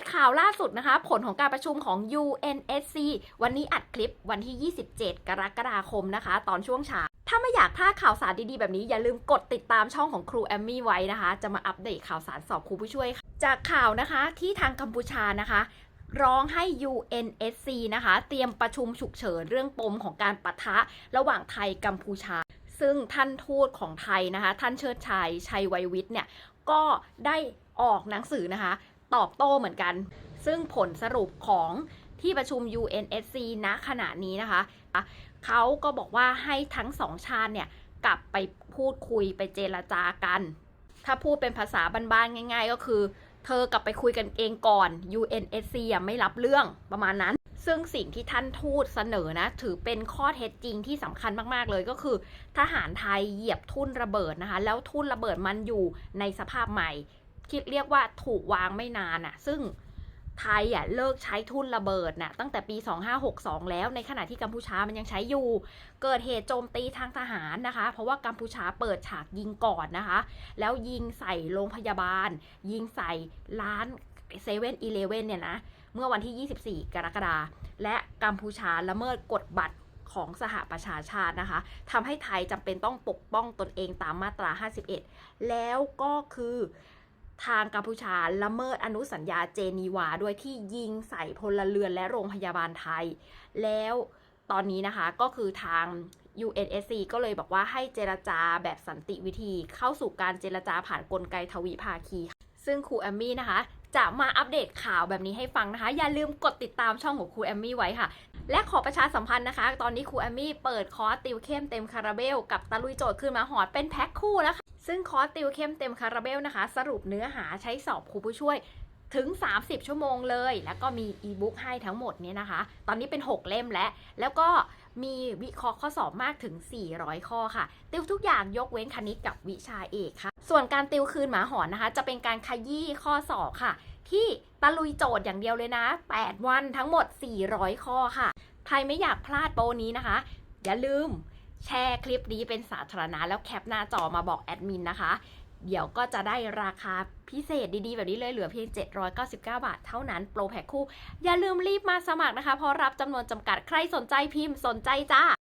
ตข่าวล่าสุดนะคะ ผลของการประชุมของ UNSC วันนี้อัดคลิปวันที่ 27 กรกฎาคมนะคะ ตอนช่วงเช้าถ้าไม่อยากพลาดข่าวสารดีๆ แบบนี้อย่าลืมกดติดตามช่องของครูแอมมี่ไว้นะคะ จะมาอัปเดตข่าวสารสอบครูผู้ช่วยค่ะจากข่าวนะคะที่ทางกัมพูชานะคะร้องให้ UNSC นะคะ เตรียมประชุมฉุกเฉินเรื่องปมของการปะทะระหว่างไทยกัมพูชา ซึ่งท่านทูตของไทยนะคะ ท่านเชิดชัยชัยไวยวิทย์เนี่ย ก็ได้ออกหนังสือนะคะ ตอบโต้เหมือนกัน ซึ่งผลสรุปของที่ประชุม UNSC ณขณะนี้นะคะ เขาก็บอกว่าให้ทั้งสองชาติเนี่ยกลับไปพูดคุยไปเจรจากัน ถ้าพูดเป็นภาษาบ้านๆง่าย ๆ ก็คือ เธอกลับไปคุยกันเองก่อน UNSC อะไม่รับเรื่องประมาณนั้น ซึ่งสิ่งที่ท่านทูตเสนอนะ ถือเป็นข้อเท็จจริงที่สำคัญมากๆเลยก็คือ ทหารไทยเหยียบทุ่นระเบิดนะคะ แล้วทุ่นระเบิดมันอยู่ในสภาพใหม่ คิดเรียกว่าถูกวางไม่นานอะ่ะซึ่งไทยอะเลิกใช้ทุนระเบิดน่ะตั้งแต่ปี 2562 แล้วในขณะที่กัมพูชามันยังใช้อยู่ เกิดเหตุโจมตีทางทหารนะคะ เพราะว่ากัมพูชาเปิดฉากยิงก่อนนะคะ แล้วยิงใส่โรงพยาบาล ยิงใส่ร้านเซเว่นอีเลเว่นเนี่ยนะ เมื่อวันที่ 24 กรกฎาคมและกัมพูชาละเมิดกฎบัตรของสหประชาชาตินะคะทำให้ไทยจำเป็นต้องปกป้องตนเองตามมาตรา 51 แล้วก็คือ ทางกัมพูชาละเมิดอนุสัญญาเจนีวาด้วยที่ยิงใส่พลเรือนและโรงพยาบาลไทย แล้วตอนนี้นะคะก็คือทาง UNSC ก็เลยบอกว่าให้เจรจาแบบสันติวิธีเข้าสู่การเจรจาผ่านกลไกทวิภาคี ซึ่งครูแอมมี่นะคะ จะมาอัปเดตข่าวแบบนี้ให้ฟังนะคะ อย่าลืมกดติดตามช่องของครูแอมมี่ไว้ค่ะ และขอประชาสัมพันธ์นะคะ ตอนนี้ครูแอมมี่เปิดคอร์สติวเข้มเต็มคาราเบล กับตะลุยโจทย์ขึ้นมาหอดเป็นแพ็คคู่แล้วค่ะ ซึ่งคอร์สติวเข้มเต็มคาราเบลนะคะ สรุปเนื้อหาใช้สอบครูผู้ช่วยถึง 30 ชั่วโมงเลย แล้วก็มีอีบุ๊กให้ทั้งหมดเนี่ยนะคะ ตอนนี้เป็น 6 เล่มแล้ว แล้วก็มีวิเคราะห์ข้อสอบมากถึง 400 ข้อค่ะ ติวทุกอย่างยกเว้นคณิตกับวิชาเอกค่ะ ส่วนการติวคืนหมาหอนนะคะ จะเป็นการขยี้ข้อสอบค่ะ ที่ตะลุยโจทย์อย่างเดียวเลยนะ 8 วันทั้งหมด 400 ข้อค่ะ ใครไม่อยากพลาดโปรนี้นะคะ อย่าลืม แชร์คลิปนี้เป็นสาธารณะแล้วแคปหน้าจอมาบอกแอดมินนะคะ เดี๋ยวก็จะได้ราคาพิเศษดีๆ แบบนี้เลยเหลือเพียง 799 บาทเท่านั้นโปรแพ็คคู่ อย่าลืมรีบมาสมัครนะคะ เพราะรับจำนวนจำกัดใครสนใจพิมพ์สนใจจ้า